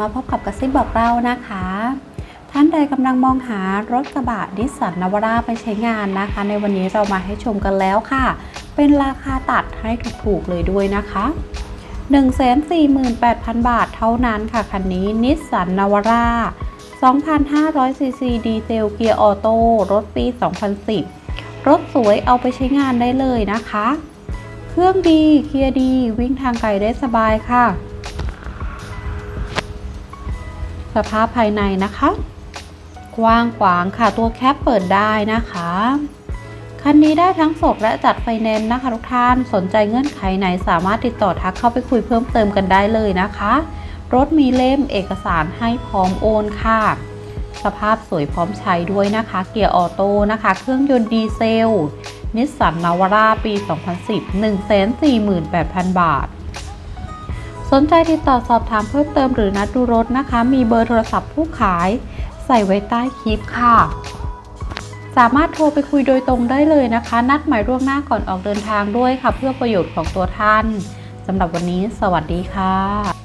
มาพบกับกระซิบบอกเรานะคะ ท่านใดกำลังมองหารถกระบะนิสสันนาวาร่าไปใช้งานนะคะ ในวันนี้เรามาให้ชมกันแล้วค่ะ เป็นราคาตัดให้ถูกๆเลยด้วยนะคะ148,000 บาทเท่านั้นค่ะ คันนี้นิสสันนาวาร่า2,500 ซีซีดีเซลเกียร์ออโต้รถปี 2010 รถสวยเอาไปใช้งานได้เลยนะคะ เครื่องดีเกียร์ดีวิ่งทางไกลได้สบายค่ะ สภาพภายในนะคะ กว้างขวางค่ะตัวแคปเปิดได้นะคะคันนี้ได้ทั้งสดและจัดไฟแนนซ์นะคะทุกท่านสนใจเงื่อนไขไหนสามารถติดต่อทักเข้าไปคุยเพิ่มเติมกันได้เลยนะคะ รถมีเล่มเอกสารให้พร้อมโอนค่ะ สภาพสวยพร้อมใช้ด้วยนะคะ เกียร์ออโต้นะคะ เครื่องยนต์ดีเซล นิสสันนาวาร่าปี 2010 148,000 บาท สนใจติดต่อสอบถามเพิ่มเติมหรือนัดดูรถนะคะ มีเบอร์โทรศัพท์ผู้ขาย ใส่ไว้ใต้คลิปค่ะ สามารถโทรไปคุยโดยตรงได้เลยนะคะ นัดหมายล่วงหน้าก่อนออกเดินทางด้วยค่ะ เพื่อประโยชน์ของตัวท่านสำหรับวันนี้ สวัสดีค่ะ